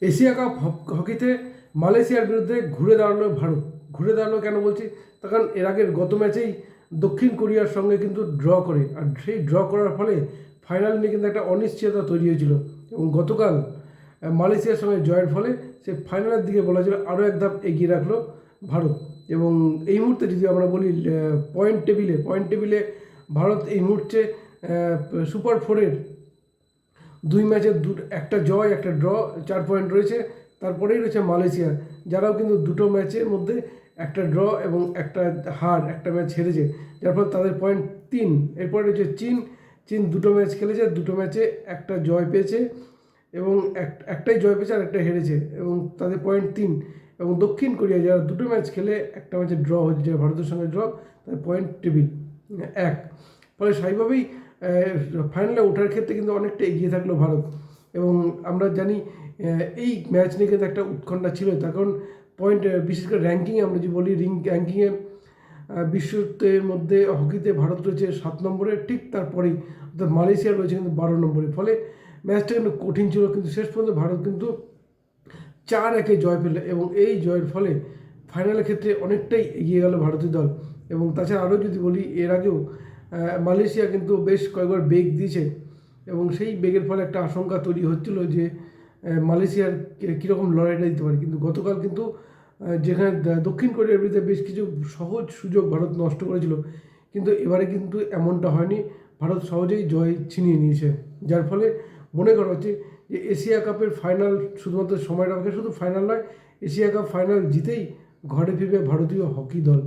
Asia cup হক- হকিতে মালয়েশিয়ার বিরুদ্ধে ঘুরে দাঁড়াল ভারত। ঘুরে দাঁড়াল কেন বলছি? কারণ এর আগের গত ম্যাচেই দক্ষিণ কোরিয়ার সঙ্গে কিন্তু ড্র করে। আর সেই ড্র করার ফলে ফাইনাল নিয়ে কিন্তু একটা অনিশ্চয়তা তৈরি হয়েছিল। এবং গতকাল মালয়েশিয়ার সঙ্গে জয়ের ফলে সে ফাইনালের দিকে বলা ছিল আরও এক ধাপ এগিয়ে রাখল ভারত। এবং এই মুহূর্তে যদি আমরা বলি পয়েন্ট টেবিলে পয়েন্ট টেবিলে ভারত এই মুহূর্তে সুপার ফোরের দুই ম্যাচে দু, একটা জয়, একটা ড্র, চার পয়েন্ট রয়েছে। তারপরেই রয়েছে মালয়েশিয়া, যারাও কিন্তু দুটো ম্যাচের মধ্যে একটা ড্র এবং একটা হার, একটা ম্যাচ হেরেছে। যার ফলে তাদের পয়েন্ট তিন, এরপরে রয়েছে চীন। চীন দুটো ম্যাচ খেলেছে, দুটো ম্যাচে একটা জয় পেয়েছে এবং এক- একটাই জয় পেয়েছে আর একটা হেরেছে এবং তাদের পয়েন্ট তিন। এবং দক্ষিণ কোরিয়া, যারা দুটো ম্যাচ খেলে, একটা ম্যাচে ড্র হয়েছে, যারা ভারতের সঙ্গে ড্র, তাদের পয়েন্ট টেবিল, এক। ফলে স্বাভাবিকভাবেই ফাইনালে ওঠার ক্ষেত্রে কিন্তু অনেকটা এগিয়ে থাকল ভারত। এবং আমরা জানি এই ম্যাচ নিয়ে কিন্তু একটা উৎকণ্ঠা ছিল। তার কারণ পয়েন্ট বিশেষ করে র্যাঙ্কিংয়ে আমরা যদি বলি রিং র্যাঙ্কিংয়ে বিশ্বের মধ্যে হকিতে ভারত রয়েছে সাত নম্বরে। ঠিক তারপরেই অর্থাৎ মালয়েশিয়া রয়েছে কিন্তু বারো নম্বরে। ফলে ম্যাচটা কিন্তু কঠিন ছিল, কিন্তু শেষ পর্যন্ত ভারত কিন্তু চার একে জয় পেল এবং এই জয়ের ফলে ফাইনালের ক্ষেত্রে অনেকটাই এগিয়ে গেল ভারতীয় দল। এবং তাছাড়া আরও যদি বলি, এর আগেও মালয়েশিয়া কিন্তু বেশ কয়েকবার বেগ দিয়েছে এবং সেই বেগের ফলে একটা আশঙ্কা তৈরি হচ্ছিল যে মালয়েশিয়ার কীরকম লড়াইটা দিতে পারে। কিন্তু গতকাল কিন্তু যেখানে দক্ষিণ কোরিয়ার বিরুদ্ধে বেশ কিছু সহজ সুযোগ ভারত নষ্ট করেছিল। কিন্তু এবারে কিন্তু এমনটা হয়নি। ভারত সহজেই জয় ছিনিয়ে নিয়েছে। যার ফলে মনে করা হচ্ছে যে, এশিয়া কাপের ফাইনাল শুধুমাত্র সময়টা শুধু ফাইনাল নয়, এশিয়া কাপ ফাইনাল জিতেই ঘরে ফিরবে ভারতীয় হকি দল।